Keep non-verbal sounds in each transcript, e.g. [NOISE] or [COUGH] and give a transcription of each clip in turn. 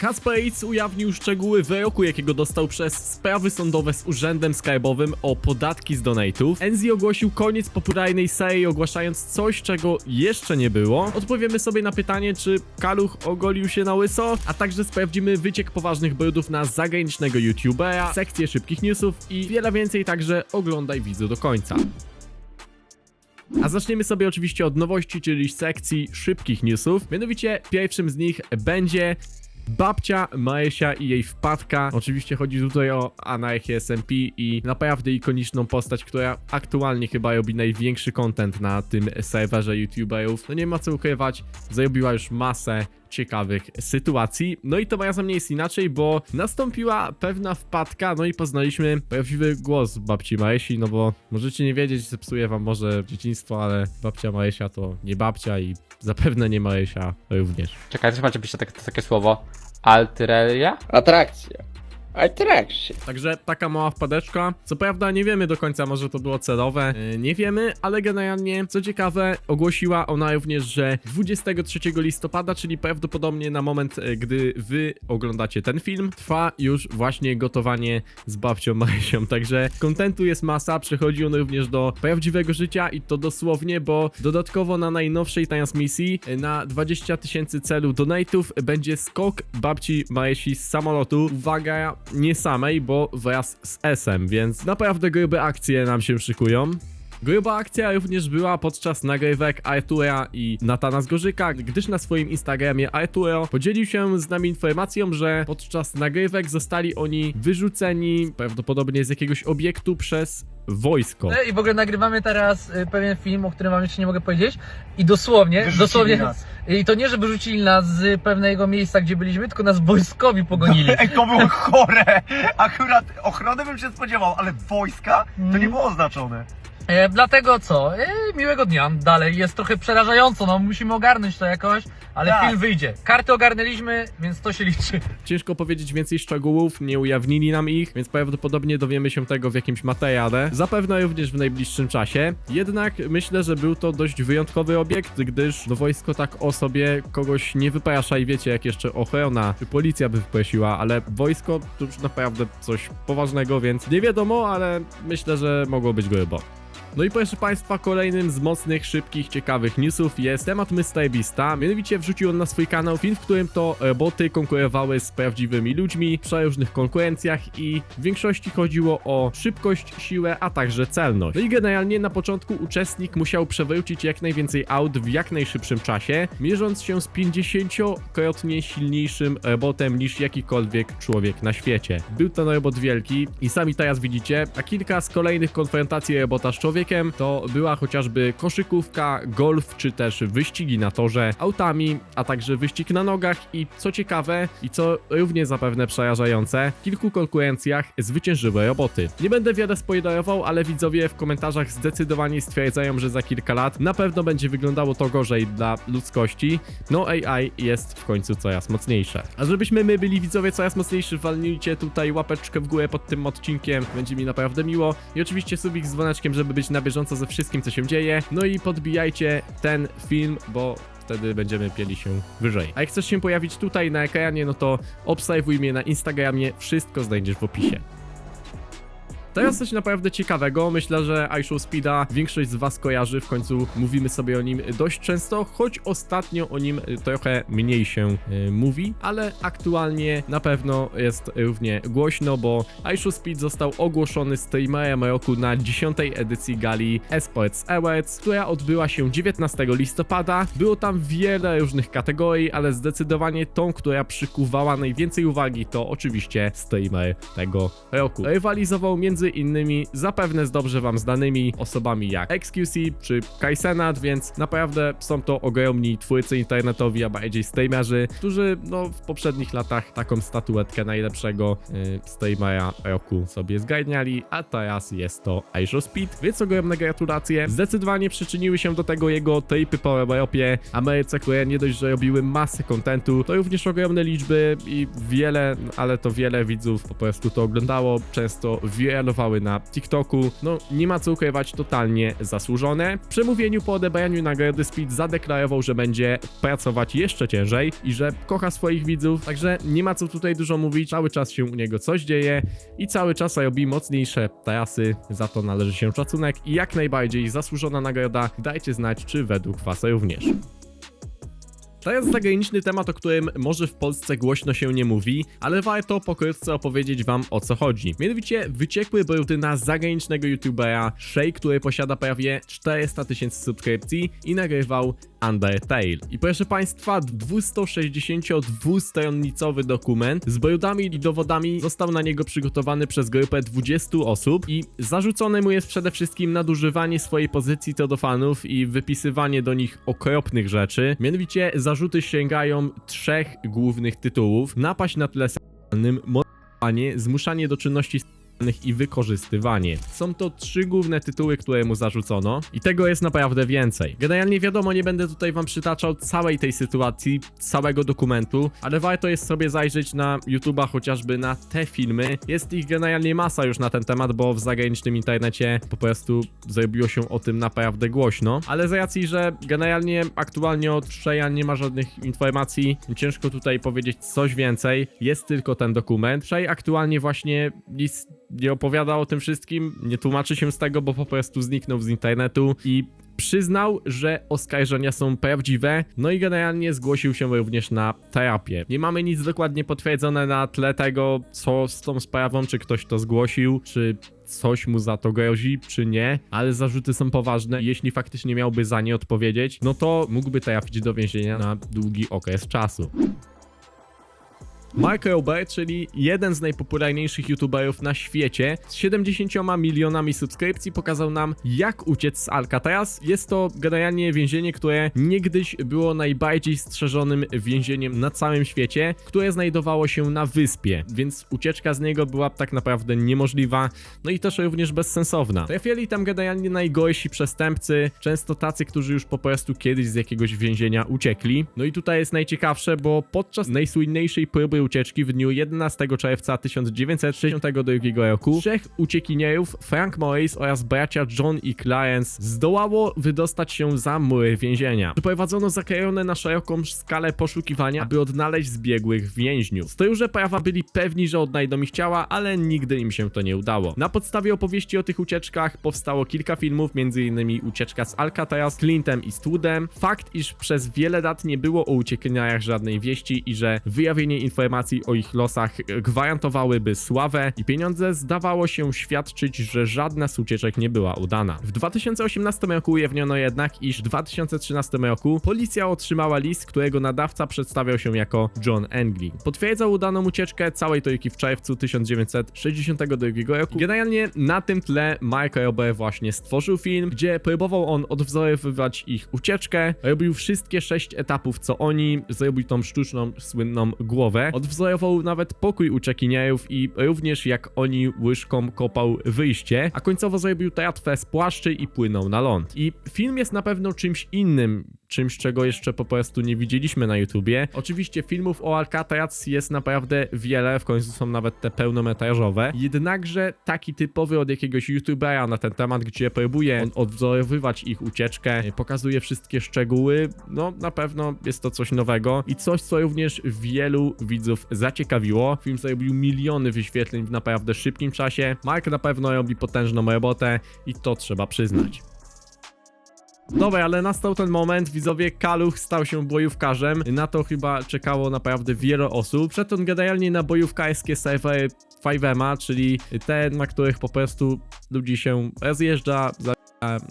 Kasparitz ujawnił szczegóły wyroku, jakiego dostał przez sprawy sądowe z Urzędem Skarbowym o podatki z donatów. Enzi ogłosił koniec popularnej serii, ogłaszając coś, czego jeszcze nie było. Odpowiemy sobie na pytanie, czy Kaluch ogolił się na łyso, a także sprawdzimy wyciek poważnych brudów na zagranicznego youtubera, sekcję szybkich newsów i wiele więcej, także oglądaj widzu do końca. A zaczniemy sobie oczywiście od nowości, czyli sekcji szybkich newsów. Mianowicie pierwszym z nich będzie babcia Marysia i jej wpadka. Oczywiście chodzi tutaj o anarchię SMP i naprawdę ikoniczną postać, która aktualnie chyba robi największy content na tym serwerze youtuberów. No nie ma co ukrywać, zarobiła już masę ciekawych sytuacji. No i to moja nie jest inaczej, bo nastąpiła pewna wpadka, no i poznaliśmy prawdziwy głos babci Marysi, no bo możecie nie wiedzieć, zepsuje wam może dzieciństwo, ale babcia Marysia to nie babcia i zapewne nie Marysia również. Czekaj, też macie pisze tak, takie słowo. Alteria? Atrakcja. Atrakcja. Także taka mała wpadeczka. Co prawda nie wiemy do końca, może to było celowe. Yy, nie wiemy, ale generalnie, co ciekawe, ogłosiła ona również, że 23 listopada, czyli prawdopodobnie na moment, yy, gdy wy oglądacie ten film, trwa już właśnie gotowanie z babcią Marysią. Także kontentu jest masa, przechodzi on również do prawdziwego życia i to dosłownie, bo dodatkowo na najnowszej transmisji yy, na 20 tysięcy celu donate'ów będzie skok babci Marysi z samolotu. Uwaga, nie samej, bo wraz z S-em, więc naprawdę grube akcje nam się szykują. Gruba akcja również była podczas nagrywek Artura i Natana z Gorzyka, gdyż na swoim Instagramie Arturo podzielił się z nami informacją, że podczas nagrywek zostali oni wyrzuceni prawdopodobnie z jakiegoś obiektu przez wojsko. I w ogóle nagrywamy teraz y, pewien film, o którym wam jeszcze nie mogę powiedzieć. I dosłownie, Wyrzucili dosłownie. nas. I to nie, że wyrzucili nas z pewnego miejsca, gdzie byliśmy, tylko nas wojskowi pogonili. [LAUGHS] Ej, to było chore! Akurat ochrony bym się spodziewał, ale wojska to Mm. nie było oznaczone. E, dlatego co? E, miłego dnia. Dalej jest trochę przerażająco, no musimy ogarnąć to jakoś, ale Tak. film wyjdzie. Karty ogarnęliśmy, więc to się liczy. Ciężko powiedzieć więcej szczegółów, nie ujawnili nam ich, więc prawdopodobnie dowiemy się tego w jakimś materiale. Zapewne również w najbliższym czasie. Jednak myślę, że był to dość wyjątkowy obiekt, gdyż no wojsko tak o sobie kogoś nie wyprasza i wiecie, jak jeszcze ochrona czy policja by wyprosiła, ale wojsko to już naprawdę coś poważnego, więc nie wiadomo, ale myślę, że mogło być grubo. No i proszę Państwa, kolejnym z mocnych, szybkich, ciekawych newsów jest temat Mr. Mianowicie wrzucił on na swój kanał film, w którym to roboty konkurowały z prawdziwymi ludźmi w przeróżnych konkurencjach i w większości chodziło o szybkość, siłę, a także celność. No i generalnie na początku uczestnik musiał przewrócić jak najwięcej aut w jak najszybszym czasie, mierząc się z 50-krotnie silniejszym robotem niż jakikolwiek człowiek na świecie. Był to robot wielki i sami teraz widzicie, a kilka z kolejnych konfrontacji robota z człowiekiem to była chociażby koszykówka, golf czy też wyścigi na torze autami, a także wyścig na nogach i co ciekawe i co równie zapewne przerażające, w kilku konkurencjach zwyciężyły roboty. Nie będę wiele spoilerował, ale widzowie w komentarzach zdecydowanie stwierdzają, że za kilka lat na pewno będzie wyglądało to gorzej dla ludzkości. No AI jest w końcu coraz mocniejsze. A żebyśmy my byli widzowie coraz mocniejsi, walnijcie tutaj łapeczkę w górę pod tym odcinkiem, będzie mi naprawdę miło. I oczywiście subik z dzwoneczkiem, żeby być na bieżąco ze wszystkim, co się dzieje. No i podbijajcie ten film, bo wtedy będziemy pieli się wyżej. A jak chcesz się pojawić tutaj na ekranie, no to obserwuj mnie na Instagramie, wszystko znajdziesz w opisie. Teraz coś naprawdę ciekawego. Myślę, że iShow Speeda większość z Was kojarzy. W końcu mówimy sobie o nim dość często, choć ostatnio o nim trochę mniej się y, mówi, ale aktualnie na pewno jest równie głośno, bo iShow Speed został ogłoszony streamerem roku na 10. edycji gali Esports Awards, która odbyła się 19 listopada. Było tam wiele różnych kategorii, ale zdecydowanie tą, która przykuwała najwięcej uwagi, to oczywiście streamer tego roku. Rywalizował między innymi zapewne z dobrze wam znanymi osobami jak XQC czy Kaisenat, więc naprawdę są to ogromni twórcy internetowi, a bardziej streamerzy, którzy no w poprzednich latach taką statuetkę najlepszego y, streamera roku sobie zgarniali, a teraz jest to Aisho Speed, więc ogromne gratulacje. Zdecydowanie przyczyniły się do tego jego tripy po Europie, Ameryce, które nie dość, że robiły masę kontentu, to również ogromne liczby i wiele, ale to wiele widzów po prostu to oglądało, często wielu na TikToku. No, nie ma co ukrywać, totalnie zasłużone. W przemówieniu po odebraniu nagrody Speed zadeklarował, że będzie pracować jeszcze ciężej i że kocha swoich widzów, także nie ma co tutaj dużo mówić, cały czas się u niego coś dzieje i cały czas robi mocniejsze trasy, za to należy się szacunek i jak najbardziej zasłużona nagroda. Dajcie znać, czy według was również. To jest zagraniczny temat, o którym może w Polsce głośno się nie mówi, ale warto pokrótce opowiedzieć wam o co chodzi. Mianowicie wyciekły na zagranicznego youtubera Shay, który posiada prawie 400 tysięcy subskrypcji i nagrywał Undertale. I proszę państwa, 262-stronnicowy dokument z brudami i dowodami został na niego przygotowany przez grupę 20 osób i zarzucone mu jest przede wszystkim nadużywanie swojej pozycji co do fanów i wypisywanie do nich okropnych rzeczy. Mianowicie zarzuty sięgają trzech głównych tytułów. Napaść na tle mordowanie, zmuszanie do czynności i wykorzystywanie. Są to trzy główne tytuły, które mu zarzucono i tego jest naprawdę więcej. Generalnie wiadomo, nie będę tutaj wam przytaczał całej tej sytuacji, całego dokumentu, ale warto jest sobie zajrzeć na YouTube'a chociażby na te filmy. Jest ich generalnie masa już na ten temat, bo w zagranicznym internecie po prostu zrobiło się o tym naprawdę głośno, ale z racji, że generalnie aktualnie od Shea nie ma żadnych informacji, ciężko tutaj powiedzieć coś więcej, jest tylko ten dokument. Shea aktualnie właśnie nic nie opowiada o tym wszystkim, nie tłumaczy się z tego, bo po prostu zniknął z internetu i przyznał, że oskarżenia są prawdziwe, no i generalnie zgłosił się również na terapię. Nie mamy nic dokładnie potwierdzone na tle tego, co z tą sprawą, czy ktoś to zgłosił, czy coś mu za to grozi, czy nie, ale zarzuty są poważne. Jeśli faktycznie miałby za nie odpowiedzieć, no to mógłby trafić do więzienia na długi okres czasu. Mark Robert, czyli jeden z najpopularniejszych youtuberów na świecie, z 70 milionami subskrypcji pokazał nam jak uciec z Alcatraz. Jest to generalnie więzienie, które niegdyś było najbardziej strzeżonym więzieniem na całym świecie, które znajdowało się na wyspie, więc ucieczka z niego była tak naprawdę niemożliwa, no i też również bezsensowna. Trafiali tam generalnie najgorsi przestępcy, często tacy, którzy już po prostu kiedyś z jakiegoś więzienia uciekli. No i tutaj jest najciekawsze, bo podczas najsłynniejszej próby ucieczki w dniu 11 czerwca 1962 roku trzech uciekinierów, Frank Morris oraz bracia John i Clarence, zdołało wydostać się za mury więzienia. Przeprowadzono zakrojone na szeroką skalę poszukiwania, aby odnaleźć zbiegłych więźniów. Stojarze prawa byli pewni, że odnajdą ich ciała, ale nigdy im się to nie udało. Na podstawie opowieści o tych ucieczkach powstało kilka filmów, m.in. Ucieczka z Alcatraz, Clintem i Woodem. Fakt, iż przez wiele lat nie było o uciekiniach żadnej wieści i że wyjawienie informacji o ich losach gwarantowałyby sławę i pieniądze, zdawało się świadczyć, że żadna z ucieczek nie była udana. W 2018 roku ujawniono jednak, iż w 2013 roku policja otrzymała list, którego nadawca przedstawiał się jako John Angley. Potwierdzał udaną ucieczkę całej trójki w czerwcu 1962 roku. Generalnie na tym tle Mike Robert właśnie stworzył film, gdzie próbował on odwzorowywać ich ucieczkę, robił wszystkie sześć etapów co oni, zrobił tą sztuczną, słynną głowę, odwzorował nawet pokój uciekinierów i również jak oni łyżką kopał wyjście, a końcowo zrobił tratwę z płaszczy i płynął na ląd. I film jest na pewno czymś innym, czymś czego jeszcze po prostu nie widzieliśmy na YouTubie. Oczywiście filmów o Alcatraz jest naprawdę wiele, w końcu są nawet te pełnometrażowe, jednakże taki typowy od jakiegoś YouTubera na ten temat, gdzie próbuje odwzorowywać ich ucieczkę, pokazuje wszystkie szczegóły, no na pewno jest to coś nowego i coś, co również wielu widzów zaciekawiło. Film zarobił miliony wyświetleń w naprawdę szybkim czasie. Mark na pewno robi potężną robotę i to trzeba przyznać. Dobra, ale nastał ten moment, widzowie, Kaluch stał się bojówkarzem. Na to chyba czekało naprawdę wiele osób. Przed on generalnie na bojówkarskie serwery 5M'a, czyli te, na których po prostu ludzi się rozjeżdża, za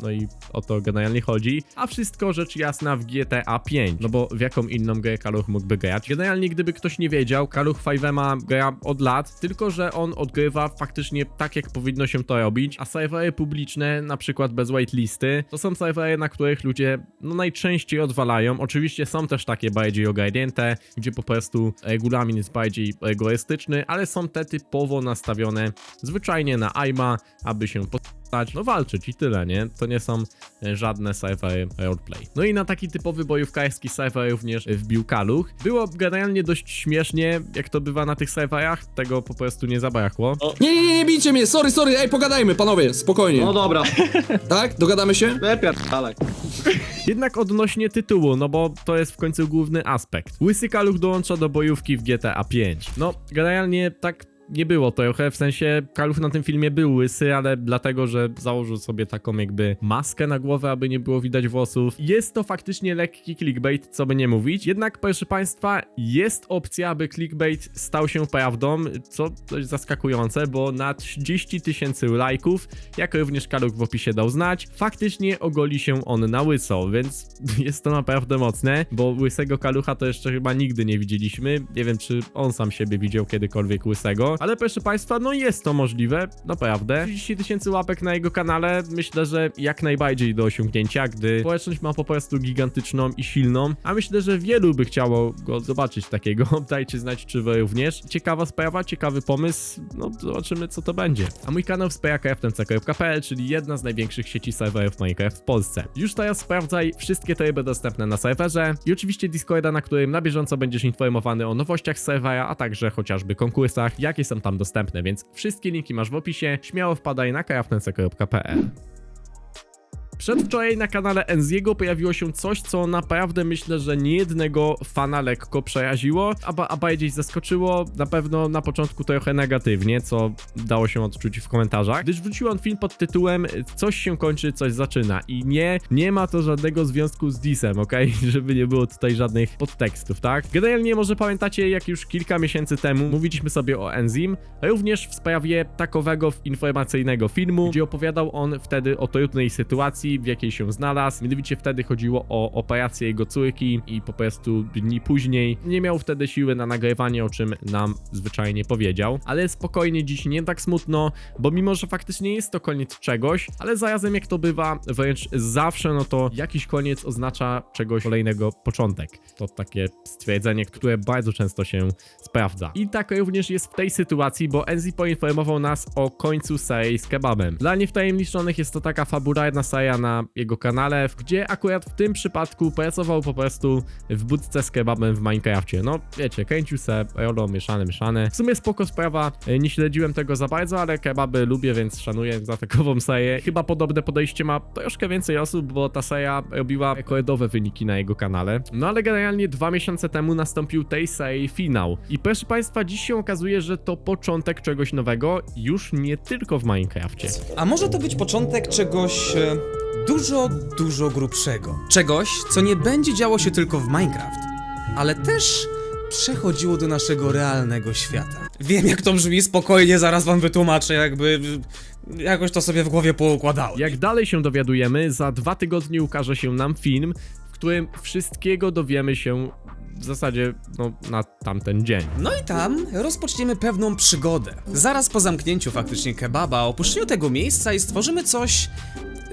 no i o to generalnie chodzi. A wszystko rzecz jasna w GTA 5. No bo w jaką inną grę Kaluch mógłby grać? Generalnie, gdyby ktoś nie wiedział, Kaluch 5 gra od lat, tylko że on odgrywa faktycznie tak, jak powinno się to robić. A serwery publiczne, na przykład bez whitelisty, to są serwery, na których ludzie no najczęściej odwalają. Oczywiście są też takie bardziej ogarnięte, gdzie po prostu regulamin jest bardziej rygorystyczny, ale są te typowo nastawione zwyczajnie na aima, aby się postać, no walczyć i tyle, nie? Nie, to nie są e, żadne sci-fi roleplay. No i na taki typowy bojówkarski sci-fi również wbił Kaluch. Było generalnie dość śmiesznie, jak to bywa na tych sci-fiach, tego po prostu nie zabrakło. Nie, nie, nie, nie bijcie mnie, sorry, sorry, ej, pogadajmy, panowie, spokojnie. No dobra, [LAUGHS] Tak? Dogadamy się? wypierdalaj. [LAUGHS] Jednak odnośnie tytułu, no bo to jest w końcu główny aspekt. Łysy Kaluch dołącza do bojówki w GTA 5. No, generalnie tak nie było trochę, w sensie Kaluch na tym filmie był łysy, ale dlatego, że założył sobie taką jakby maskę na głowę, aby nie było widać włosów. Jest to faktycznie lekki clickbait, co by nie mówić. Jednak, proszę państwa, jest opcja, aby clickbait stał się prawdą, co dość zaskakujące, bo na 30 tysięcy lajków, jak również Kaluch w opisie dał znać, faktycznie ogoli się on na łyso, więc [LAUGHS] jest to naprawdę mocne, bo łysego Kalucha to jeszcze chyba nigdy nie widzieliśmy. Nie wiem, czy on sam siebie widział kiedykolwiek łysego, ale proszę państwa, no jest to możliwe, naprawdę. 30 tysięcy łapek na jego kanale, myślę, że jak najbardziej do osiągnięcia, gdy społeczność ma po prostu gigantyczną i silną, a myślę, że wielu by chciało go zobaczyć takiego. [LAUGHS] Dajcie znać, czy wy również. Ciekawa sprawa, ciekawy pomysł, no zobaczymy, co to będzie. A mój kanał wspiera kraftmc.pl, czyli jedna z największych sieci serwerów Minecraft w Polsce. Już teraz sprawdzaj wszystkie tryby dostępne na serwerze i oczywiście Discorda, na którym na bieżąco będziesz informowany o nowościach serwera, a także chociażby konkursach, jakie są tam dostępne, więc wszystkie linki masz w opisie, śmiało wpadaj na kraftmc.pl. Przedwczoraj na kanale Enziego pojawiło się coś, co naprawdę myślę, że niejednego fana lekko przeraziło, a, a bardziej zaskoczyło, na pewno na początku trochę negatywnie, co dało się odczuć w komentarzach, gdyż wrzucił on film pod tytułem Coś się kończy, coś zaczyna i nie, nie ma to żadnego związku z Disem, okej? [LAUGHS] Żeby nie było tutaj żadnych podtekstów, tak? Generalnie może pamiętacie, jak już kilka miesięcy temu mówiliśmy sobie o Enzim, również w sprawie takowego informacyjnego filmu, gdzie opowiadał on wtedy o trudnej sytuacji, w jakiej się znalazł. Mianowicie wtedy chodziło o operację jego córki i po prostu dni później nie miał wtedy siły na nagrywanie, o czym nam zwyczajnie powiedział. Ale spokojnie, dziś nie tak smutno, bo mimo, że faktycznie jest to koniec czegoś, ale zarazem jak to bywa, wręcz zawsze, no to jakiś koniec oznacza czegoś kolejnego początek. To takie stwierdzenie, które bardzo często się sprawdza. I tak również jest w tej sytuacji, bo Enzi poinformował nas o końcu serii z kebabem. Dla niewtajemniczonych jest to taka fabularna seria na jego kanale, gdzie akurat w tym przypadku pracował po prostu w budce z kebabem w Minecrafcie. No wiecie, kręcił se rolo mieszane, mieszane. W sumie spoko sprawa, e, nie śledziłem tego za bardzo, ale kebaby lubię, więc szanuję za takową serię. Chyba podobne podejście ma troszkę więcej osób, bo ta seria robiła rekordowe wyniki na jego kanale. No ale generalnie dwa miesiące temu nastąpił tej serii finał. I proszę państwa, dziś się okazuje, że to początek czegoś nowego, już nie tylko w Minecrafcie. A może to być początek czegoś e, dużo, dużo grubszego. Czegoś, co nie będzie działo się tylko w Minecraft, ale też przechodziło do naszego realnego świata. Wiem, jak to brzmi, spokojnie, zaraz wam wytłumaczę, jakby jakoś to sobie w głowie poukładało. Jak dalej się dowiadujemy, za dwa tygodnie ukaże się nam film, w którym wszystkiego dowiemy się w zasadzie no, na tamten dzień. No i tam rozpoczniemy pewną przygodę. Zaraz po zamknięciu faktycznie kebaba, opuszczeniu tego miejsca i stworzymy coś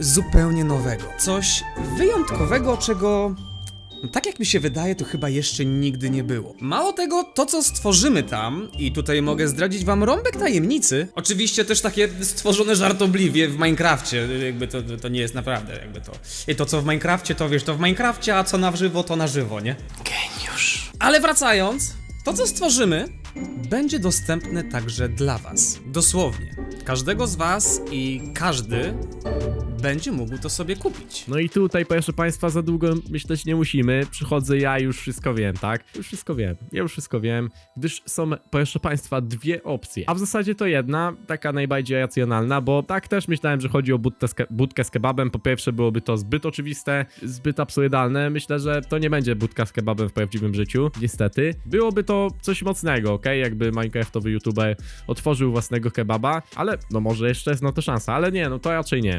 zupełnie nowego. Coś wyjątkowego, czego no, tak jak mi się wydaje, to chyba jeszcze nigdy nie było. Mało tego, to co stworzymy tam, i tutaj mogę zdradzić wam rąbek tajemnicy, oczywiście też takie stworzone żartobliwie w Minecrafcie, jakby to, to nie jest naprawdę, jakby to... I to co w Minecrafcie, to wiesz, to w Minecrafcie, a co na żywo, to na żywo, nie? Ale wracając, to co stworzymy będzie dostępne także dla Was. Dosłownie. Każdego z Was i każdy będzie mógł to sobie kupić. No i tutaj, proszę Państwa, za długo myśleć nie musimy. Przychodzę ja, już wszystko wiem, tak? Już wszystko wiem. Ja już wszystko wiem, gdyż są, proszę Państwa, dwie opcje. A w zasadzie to jedna, taka najbardziej racjonalna, bo tak też myślałem, że chodzi o budkę z, budkę z kebabem. Po pierwsze, byłoby to zbyt oczywiste, zbyt absurdalne. Myślę, że to nie będzie budka z kebabem w prawdziwym życiu, niestety. Byłoby to coś mocnego, ok? Jakby Minecraftowy youtuber otworzył własnego kebaba, ale no może jeszcze jest na to szansa, ale nie, no to raczej nie.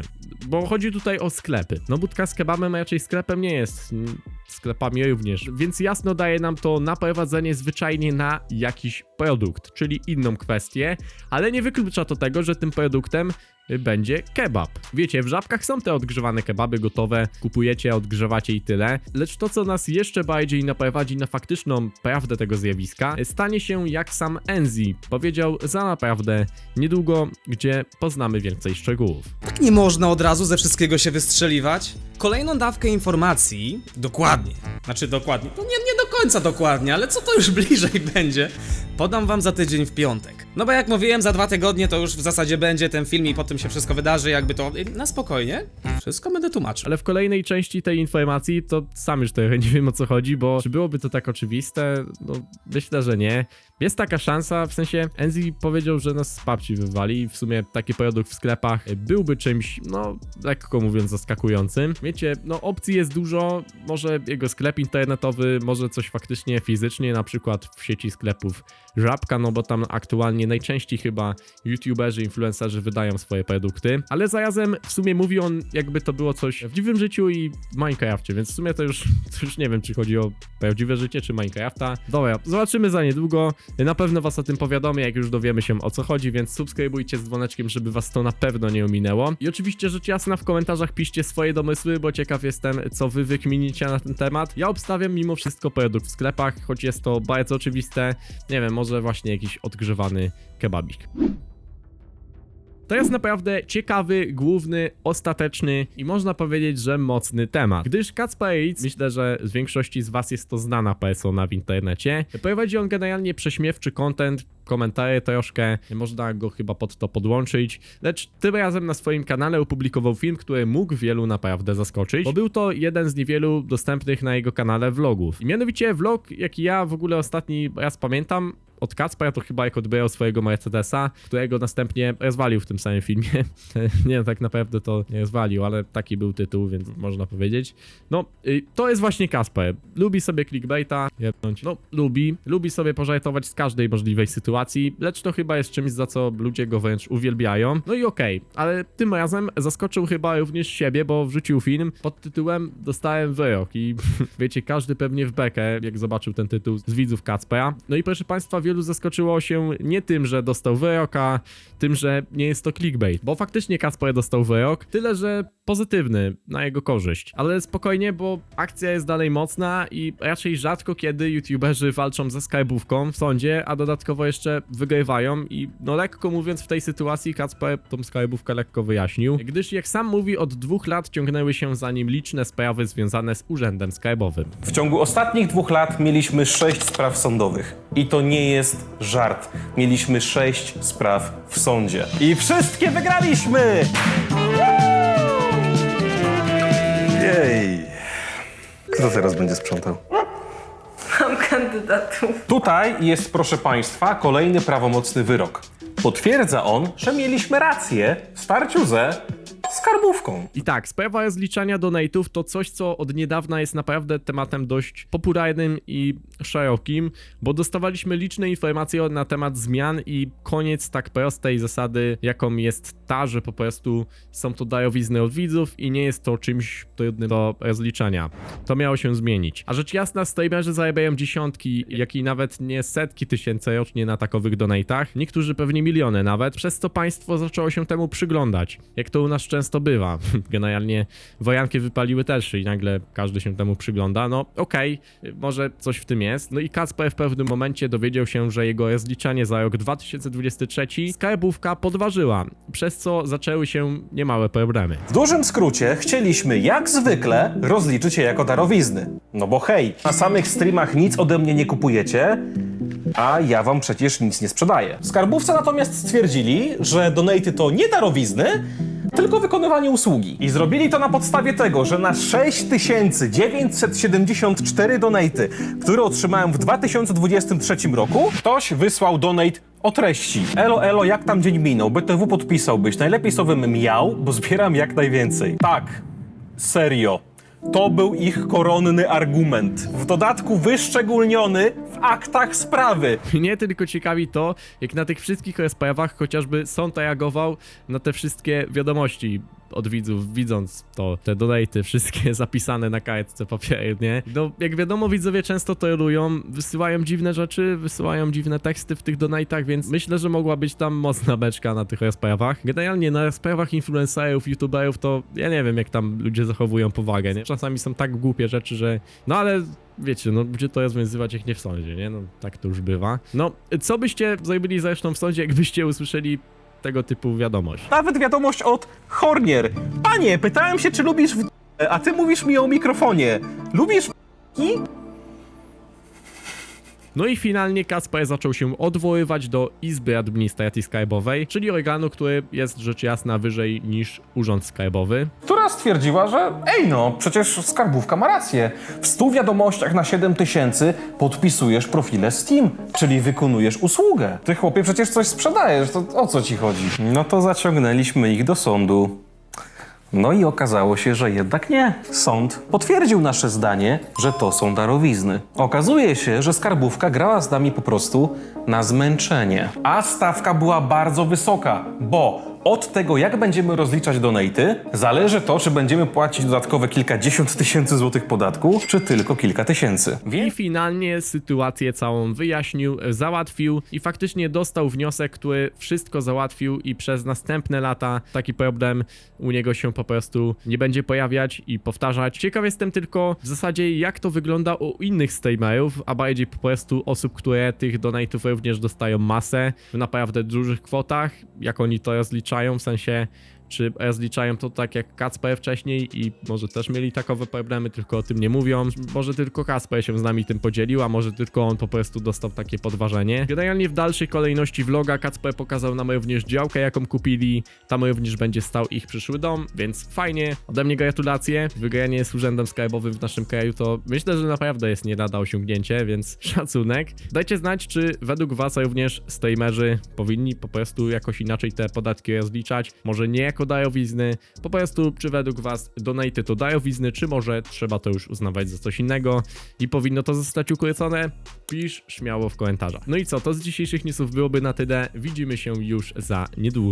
Bo chodzi tutaj o sklepy. No budka z kebabem raczej sklepem nie jest. mm, Sklepami również. Więc jasno daje nam to naprowadzenie zwyczajnie na jakiś produkt, czyli inną kwestię, ale nie wyklucza to tego, że tym produktem będzie kebab. Wiecie, w żabkach są te odgrzewane kebaby gotowe, kupujecie, odgrzewacie i tyle. Lecz to, co nas jeszcze bardziej naprowadzi na faktyczną prawdę tego zjawiska, stanie się jak sam Enzi powiedział za naprawdę niedługo, gdzie poznamy więcej szczegółów. Tak nie można od razu ze wszystkiego się wystrzeliwać. Kolejną dawkę informacji, dokładnie, znaczy dokładnie, to nie, nie do końca dokładnie, ale co to już [LAUGHS] bliżej będzie, podam wam za tydzień w piątek. No bo jak mówiłem, za dwa tygodnie to już w zasadzie będzie ten film i potem się wszystko wydarzy, jakby to na spokojnie. Wszystko będę tłumaczył. Ale w kolejnej części tej informacji to sam już trochę nie wiem o co chodzi, bo czy byłoby to tak oczywiste? No myślę, że nie. Jest taka szansa, w sensie Enzi powiedział, że nas z babci wywali i w sumie taki produkt w sklepach byłby czymś, no lekko mówiąc zaskakującym. Wiecie, no opcji jest dużo, może jego sklep internetowy, może coś faktycznie fizycznie, na przykład w sieci sklepów Żabka, no bo tam aktualnie najczęściej chyba youtuberzy, influencerzy wydają swoje produkty, ale zarazem w sumie mówi on jakby to było coś w dziwnym życiu i Minecrafcie, więc w sumie to już, to już nie wiem, czy chodzi o prawdziwe życie, czy Minecrafta. Dobra, zobaczymy za niedługo. Na pewno was o tym powiadomię, jak już dowiemy się o co chodzi, więc subskrybujcie z dzwoneczkiem, żeby was to na pewno nie ominęło. I oczywiście rzecz jasna w komentarzach piszcie swoje domysły, bo ciekaw jestem, co wy wykminicie na ten temat. Ja obstawiam mimo wszystko produkt w sklepach, choć jest to bardzo oczywiste. Nie wiem, może właśnie jakiś odgrzewany kebabik. To jest naprawdę ciekawy, główny, ostateczny i można powiedzieć, że mocny temat. Gdyż Kacper myślę, że z większości z was jest to znana persona w internecie. Prowadzi on generalnie prześmiewczy content, komentarze troszkę, można go chyba pod to podłączyć, lecz tym razem na swoim kanale opublikował film, który mógł wielu naprawdę zaskoczyć, bo był to jeden z niewielu dostępnych na jego kanale vlogów. I mianowicie vlog, jaki ja w ogóle ostatni raz pamiętam, od Kacpra to chyba jak odbierał swojego Mercedesa, którego następnie rozwalił w tym samym filmie. [LAUGHS] nie, tak naprawdę to nie rozwalił, ale taki był tytuł, więc można powiedzieć. No, to jest właśnie Kasper. Lubi sobie clickbaita. No, lubi. Lubi sobie pożartować z każdej możliwej sytuacji, lecz to chyba jest czymś, za co ludzie go wręcz uwielbiają. No i okej, ale tym razem zaskoczył chyba również siebie, bo wrzucił film pod tytułem Dostałem wyrok i [LAUGHS] wiecie, każdy pewnie w bekę, jak zobaczył ten tytuł z widzów Kacpera. No i proszę państwa, wielu zaskoczyło się nie tym, że dostał wyrok, a tym, że nie jest to clickbait, bo faktycznie Kacper dostał wyrok, tyle że pozytywny na jego korzyść. Ale spokojnie, bo akcja jest dalej mocna i raczej rzadko kiedy youtuberzy walczą ze skarbówką w sądzie, a dodatkowo jeszcze wygrywają i no lekko mówiąc w tej sytuacji Kacper tą skarbówkę lekko wyjaśnił, gdyż jak sam mówi od dwóch lat ciągnęły się za nim liczne sprawy związane z urzędem skarbowym. W ciągu ostatnich dwóch lat mieliśmy sześć spraw sądowych. I to nie jest żart. Mieliśmy sześć spraw w sądzie. I wszystkie wygraliśmy! Jej. Kto teraz będzie sprzątał? Mam kandydatów. Tutaj jest, proszę Państwa, kolejny prawomocny wyrok. Potwierdza on, że mieliśmy rację w starciu ze skarbówką. I tak, sprawa rozliczania donate'ów to coś, co od niedawna jest naprawdę tematem dość popularnym i szerokim, bo dostawaliśmy liczne informacje na temat zmian i koniec tak prostej zasady, jaką jest ta, że po prostu są to darowizny od widzów i nie jest to czymś trudnym do rozliczania. To miało się zmienić. A rzecz jasna, streamerzy zarabiają dziesiątki, jak i nawet nie setki tysięcy rocznie na takowych donate'ach, niektórzy pewnie miliony nawet, przez co państwo zaczęło się temu przyglądać, jak to u nas często bywa. [LAUGHS] Generalnie wojanki wypaliły też i nagle każdy się temu przygląda. No okej, może coś w tym jest. No i Kacper w pewnym momencie dowiedział się, że jego rozliczanie za rok 2023 skarbówka podważyła, przez co zaczęły się niemałe problemy. W dużym skrócie chcieliśmy jak zwykle rozliczyć je jako darowizny. No bo hej, na samych streamach nic ode mnie nie kupujecie, a ja wam przecież nic nie sprzedaję. Skarbówce natomiast stwierdzili, że donaty to nie darowizny, tylko wykonywanie usługi. I zrobili to na podstawie tego, że na 6974 donaty, które otrzymałem w 2023 roku, ktoś wysłał donate o treści. Elo, elo, jak tam dzień minął? BTW podpisałbyś. Najlepiej bym miał, bo zbieram jak najwięcej. Tak, serio. To był ich koronny argument. W dodatku wyszczególniony aktach sprawy. Mnie tylko ciekawi to, jak na tych wszystkich sprawach chociażby sąd reagował na te wszystkie wiadomości od widzów, widząc to, te donaty wszystkie [LAUGHS] zapisane na kartce papieru, nie? No, jak wiadomo, widzowie często tolerują, wysyłają dziwne rzeczy, wysyłają dziwne teksty w tych donatach, więc myślę, że mogła być tam mocna beczka na tych sprawach. Generalnie na sprawach influencerów, youtuberów, to ja nie wiem, jak tam ludzie zachowują powagę, nie? Czasami są tak głupie rzeczy, że... No ale wiecie, no gdzie to rozwiązywać jak nie w sądzie, nie? No tak to już bywa. No, co byście zrobili zresztą w sądzie, jakbyście usłyszeli tego typu wiadomość? Nawet wiadomość od Hornier. Panie, pytałem się, czy lubisz w... a ty mówisz mi o mikrofonie. Lubisz w... No i finalnie Kasper zaczął się odwoływać do Izby Administracji Skarbowej, czyli organu, który jest rzecz jasna wyżej niż Urząd Skarbowy. która stwierdziła, że ej no, przecież skarbówka ma rację. W 100 wiadomościach na 7 tysięcy podpisujesz profile Steam, czyli wykonujesz usługę. Ty chłopie przecież coś sprzedajesz, to o co ci chodzi? No to zaciągnęliśmy ich do sądu. No i okazało się, że jednak nie. Sąd potwierdził nasze zdanie, że to są darowizny. Okazuje się, że skarbówka grała z nami po prostu na zmęczenie. A stawka była bardzo wysoka, bo od tego, jak będziemy rozliczać donaty, zależy to, czy będziemy płacić dodatkowe kilkadziesiąt tysięcy złotych podatku, czy tylko kilka tysięcy. I finalnie sytuację całą wyjaśnił, załatwił i faktycznie dostał wniosek, który wszystko załatwił i przez następne lata taki problem u niego się po prostu nie będzie pojawiać i powtarzać. Ciekaw jestem tylko w zasadzie jak to wygląda u innych streamerów, a bardziej po prostu osób, które tych donate'ów również dostają masę w naprawdę dużych kwotach, jak oni to rozliczają, w sensie czy rozliczają to tak jak Kacper wcześniej i może też mieli takowe problemy, tylko o tym nie mówią. Może tylko Kacper się z nami tym podzielił, a może tylko on po prostu dostał takie podważenie. Generalnie w dalszej kolejności vloga Kacper pokazał nam również działkę, jaką kupili. Tam również będzie stał ich przyszły dom, więc fajnie. Ode mnie gratulacje. Wygranie z urzędem skarbowym w naszym kraju to myślę, że naprawdę jest nie lada osiągnięcie, więc [LAUGHS] szacunek. Dajcie znać, czy według was również streamerzy powinni po prostu jakoś inaczej te podatki rozliczać. Może nie jako darowizny, po prostu czy według was donate to darowizny, czy może trzeba to już uznawać za coś innego i powinno to zostać ukrócone? Pisz śmiało w komentarzach. No i co, to z dzisiejszych newsów byłoby na tyle. Widzimy się już za niedługo.